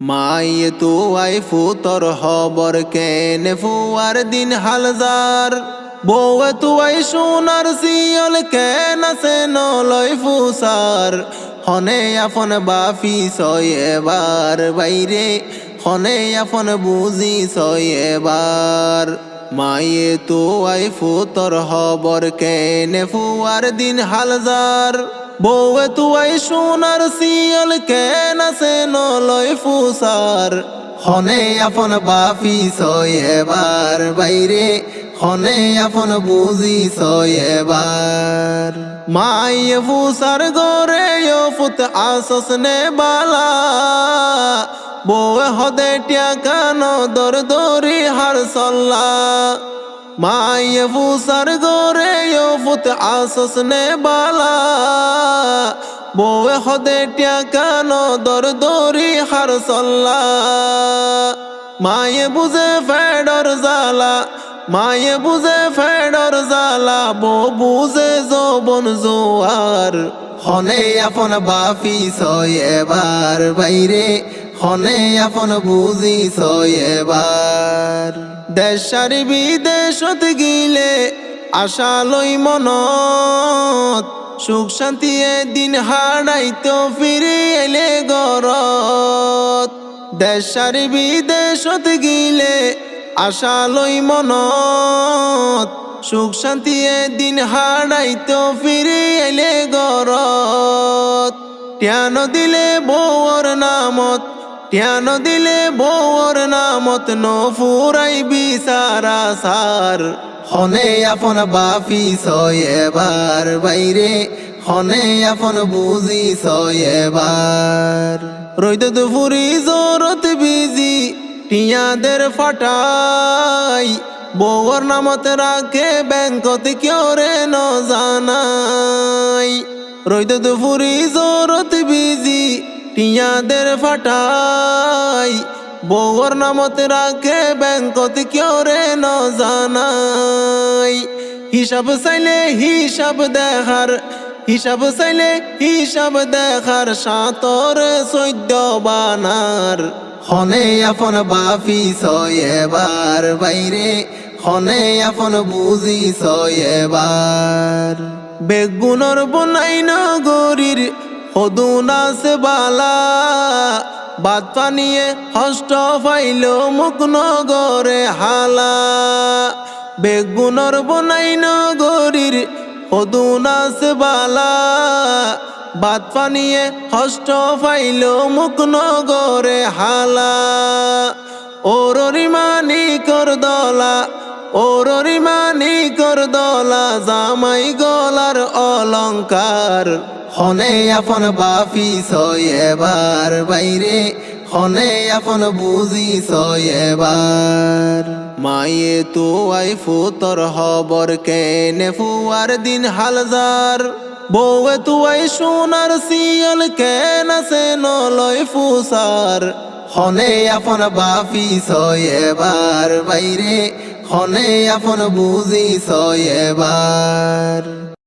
মাইয়ে তো আই ফুতর হবর কেনে ফুয়ার দিন হালজার? বউয়ে তু আই সোনার সিয়ল কেন সে নলয় ফুসার? হনে আপন বাফি সয় এবার বাইরে, হনে আপন বুঝি সয় এবার। মাইয়ে তো আই ফুতর হবর কেনে ফুয়ার দিন হালজার? বউয়ে তু আই সোনার সিয়ল কেন সে নলয় ফুসার? হনে আপন বাফি সয় এবার, বাইরে হনে আপন বুঝি সয় এবার। মাইয়ে ফুসার গরে ফুত আসস নে বালা, বউয়ে হদে টিয়াকানো দর দরি হার সল্লা। মাইয়ে ফুসার গরে ফুত আসস নে বালা বউয়ে হদে টিয়াকানো দর দরি হার সল্লা মায়ে বুঝে ফেডর জালা মায়ে বুঝে ফেডর জালা বউ বুঝে যৌবন জোয়ার। হনে আপন বাফি সয় এবার, বাইরে হনে আপন বুঝি এবার। দেশার বিদেশত গিলে আশা লই মনত সুখ শান্তি দিন হারাইতো ফিরে এলে গরত। দেশার বিদেশত গিলে আশা লই মনত। সুখ শান্তি দিন হারাইতো ফিরে এলে গরত। টিয়ানো দিলে বউর নামত, টিয়ানো দিলে বউর নামত নো ফুরাই বিচারা সার হনে আপন বাফি সয় এবার, বাইরে হনে আপন বুঝি সয় এবার। রইদ দুপুরি জোরত বিজি, টিয়াদের ফাটাই। বউর নামত রাখে ব্যাংকত কেউ রে ন জানাই। রইদ দুপুরি জোরত বিজি, টিয়াদের ফাটাই। বউর নামত রাখে ব্যাংকত কেউ রে ন জানাই হিসাব চাইলে হিসাব দেখার, হিসাব চাইলে হিসাব দেখার সাতর চৈদ্য বানার। হনে আপন সয় এবার, বাইরে হনে আপন বুঝি এবার। বেগুনর বনাই নগরীর হদুন আছে বালা। বাদ পানিয়ে হষ্ট ফাইল মুখ নগরে হালা। বেগুনর বনাই নগরীর হদুন আছে বালা। বাদ পানিয়ে হষ্ট ফাইল মুখ নগরে হালা। ওররি মানি কর দলা, ওররি মানি কর দলা, জামাই গলার অলংকার হনে আপন বাফি সয় এবার, বাইরে হনে আপন বুঝি সয় এবার। মায়ে তো আই ফুতর হবর কেনে ফুয়ার দিন হালজার। বউয়ে তু আই সোনার সিয়ল কেন সে নলয় ফুসার। হনে আপন বাফি সয় এবার, বাইরে হনে আপন বুঝি সয় এবার।